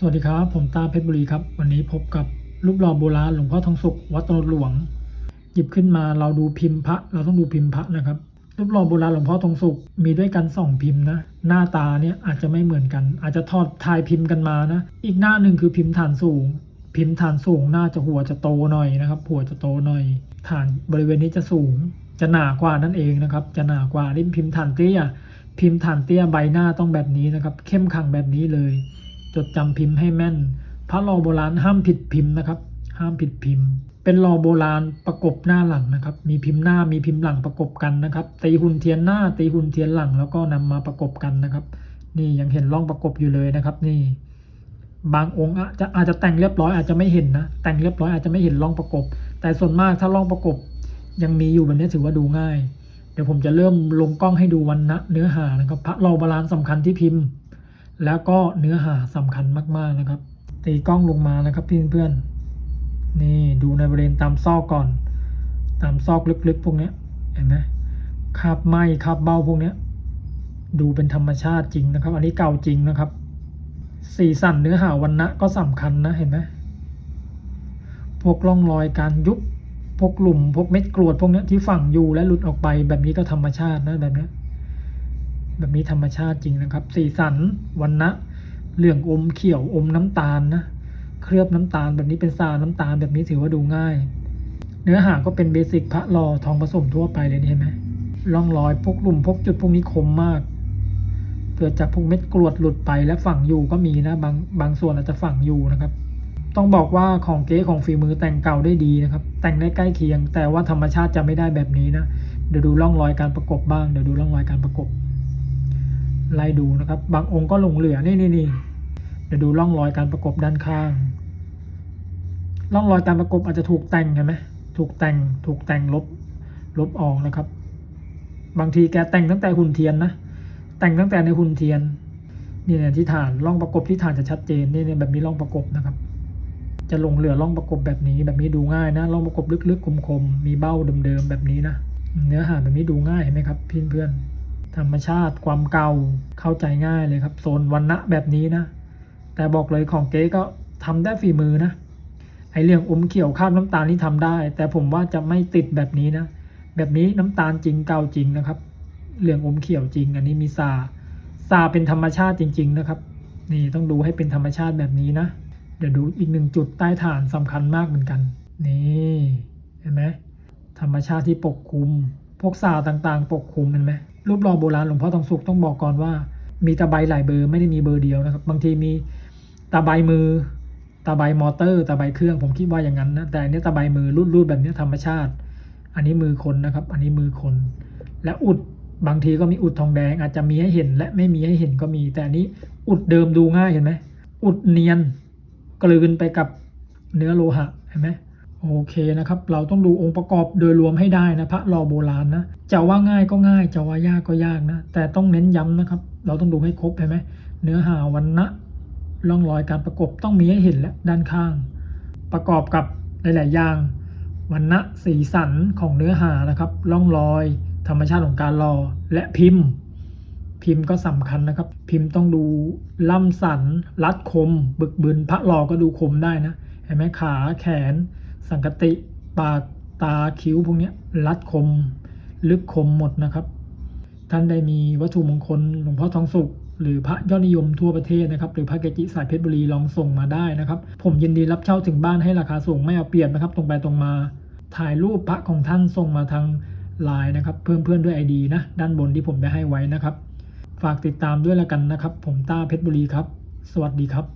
สวัสดีครับ ผมตาเพชรบุรีครับ วันนี้พบกับรูปหล่อโบราณหลวงพ่อทองสุขวัดตนหลวง หยิบขึ้นมาเราดูพิมพ์พระ เราต้องดูพิมพ์พระนะครับ รูปหล่อโบราณหลวงพ่อทองสุขมีด้วยกันสองพิมพ์นะหน้าตาเนี่ยอาจจะไม่เหมือนกัน อาจจะทอดทายพิมพ์กันมานะอีกหน้าหนึ่งคือพิมพ์ฐานสูง พิมพ์ฐานสูงน่าจะหัวจะโตหน่อยนะครับหัวจะโตหน่อย ฐานบริเวณนี้จะสูง จะหนากว่านั่นเองนะครับ จะหนากว่านี่พิมพ์ฐานเตี้ยพิมพ์ฐานเตี้ยใบหน้าต้องแบบนี้นะครับ เข้มขังแบบนี้เลย จดจำพิมพ์ให้แม่น พระรอโบราณห้ามผิดพิมพ์นะครับ ห้ามผิดพิมพ์ เป็นรอโบราณประกบหน้าหลังนะครับ มีพิมพ์หน้ามีพิมพ์หลังประกบกันนะครับ ตีหุ่นเทียนหน้า ตีหุ่นเทียนหลัง แล้วก็นำมาประกบกันนะครับ นี่ยังเห็นร่องประกบอยู่เลยนะครับ นี่ บางองค์อาจจะอาจจะแต่งเรียบร้อยอาจจะไม่เห็นนะ แต่งเรียบร้อยอาจจะไม่เห็นร่องประกบ แต่ส่วนมากถ้าร่องประกบยังมีอยู่แบบนี้ถือว่าดูง่าย เดี๋ยวผมจะเริ่มลงกล้องให้ดูวันนะเนื้อหานะครับ พระรอโบราณสำคัญที่พิมพ์ แล้วก็เนื้อหาสำคัญมากๆนะครับ ตีกล้องลงมานะครับเพื่อนๆนี่ดูในบริเวณตามซอกก่อน ตามซอกลึกๆ พวกเนี้ยเห็นไหมคราบไหมคราบเบ้าพวกเนี้ยดูเป็นธรรมชาติจริงนะครับ อันนี้เก่าจริงนะครับ สีสันเนื้อหาวันนะก็สำคัญนะเห็นไหมพวกร่องรอยการยุบพวกหลุมพวกเม็ดกรวดพวกเนี้ยที่ฝังอยู่และหลุดออกไปแบบนี้ก็ธรรมชาตินะแบบเนี้ย แบบนี้ธรรมชาติจริงนะครับ สีสันวันนะเหลืองอมเขียวอมน้ำตาลนะเคลือบน้ำตาลแบบนี้เป็นซาน้ำตาลแบบนี้ถือว่าดูง่าย เนื้อหาก็เป็นเบสิกพระรอทองผสมทั่วไปเลยนี่เห็นไหมร่องรอยพวกหลุมพวกจุดพวกนี้คมมากเกิดจากพวกเม็ดกรวดหลุดไปและฝังอยู่ก็มีนะบางบางส่วนอาจจะฝังอยู่นะครับ ต้องบอกว่าของเก๊ของฝีมือแต่งเก่าได้ดีนะครับ แต่งได้ใกล้เคียง แต่ว่าธรรมชาติจะไม่ได้แบบนี้นะเดี๋ยวดูร่องรอยการประกบบ้างเดี๋ยวดูร่องรอยการประกบ ไล่ดูนะครับ บางองค์ก็หลงเหลือนี่นี่นี่เดี๋ยวดูร่องรอยการประกบด้านข้าง ร่องรอยการประกบอาจจะถูกแต่งเห็นไหมถูกแต่งถูกแต่งลบลบออกนะครับ บางทีแกแต่งตั้งแต่หุ่นเทียนนะแต่งตั้งแต่ในหุ่นเทียนนี่เนี่ยที่ฐานร่องประกบที่ฐานจะชัดเจนนี่เนี่ยแบบนี้ร่องประกบนะครับ จะลงเหลือร่องประกบแบบนี้แบบนี้ดูง่ายนะร่องประกบลึกๆคมๆมีเบ้าเดิมๆแบบนี้นะเนื้อหาแบบนี้ดูง่ายเห็นไหมครับเพื่อนๆ ธรรมชาติความเก่าเข้าใจง่ายเลยครับ โซนวันณะแบบนี้นะ แต่บอกเลยของเก๊ก็ทำได้ฝีมือนะไอเรื่องอมเขียวคราบน้ำตาลนี่ทำได้ แต่ผมว่าจะไม่ติดแบบนี้นะ แบบนี้น้ำตาลจริงเก่าจริงนะครับ เรื่องอมเขียวจริง อันนี้มีซาซาเป็นธรรมชาติจริง ๆ นะครับ นี่ต้องดูให้เป็นธรรมชาติแบบนี้นะ เดี๋ยวดูอีกหนึ่งจุดใต้ฐานสำคัญมากเหมือนกัน นี่เห็นไหมธรรมชาติที่ปกคลุม พวกซาต่างๆ ปกคลุมเห็นไหม รูปหล่อโบราณหลวงพ่อทองสุขต้องบอกก่อนว่า มีตะไบหลายเบอร์ไม่ได้มีเบอร์เดียวนะครับ บางทีมีตะไบมือตะไบมอเตอร์ตะไบเครื่องผมคิดว่าอย่างนั้นนะแต่อันนี้ตะไบมือรูดๆแบบนี้ธรรมชาติ อันนี้มือคนนะครับ อันนี้มือคน และอุดบางทีก็มีอุดทองแดงอาจจะมีให้เห็นและไม่มีให้เห็นก็มี แต่อันนี้อุดเดิมดูง่ายเห็นไหมอุดเนียนกลืนไปกับเนื้อโลหะเห็นไหม โอเคนะครับ เราต้องดูองค์ประกอบโดยรวมให้ได้นะพระรอโบราณนะจะว่าง่ายก็ง่ายจะว่ายากก็ยากนะ แต่ต้องเน้นย้ำนะครับ เราต้องดูให้ครบเห็นไหมเนื้อหาวันนะร่องรอยการประกบต้องมีให้เห็นและด้านข้าง ประกอบกับหลายๆอย่างวันนะสีสันของเนื้อหานะครับร่องรอย ธรรมชาติของการรอและพิมพ์ พิมพ์ก็สำคัญนะครับ พิมพ์ต้องดูล่ำสันรัดคม บึกบึนพระรอก็ดูคมได้นะเห็นไหมขาแขน สังกติปากตาคิ้วพวกนี้รัดคม ลึกคมหมดนะครับ ท่านได้มีวัตถุมงคลหลวงพ่อทองสุข หรือพระยอดนิยมทั่วประเทศนะครับ หรือพระเกจิสายเพชรบุรีลองส่งมาได้นะครับ ผมยินดีรับเช่าถึงบ้านให้ราคาสูงไม่เอาเปรียบนะครับ ตรงไปตรงมา ถ่ายรูปพระของท่านส่งมาทางไลน์นะครับ เพิ่มเพื่อนด้วย ID นะ ด้านบนที่ผมได้ให้ไว้นะครับ ฝากติดตามด้วยละกันนะครับ ผมต้าเพชรบุรีครับ สวัสดีครับ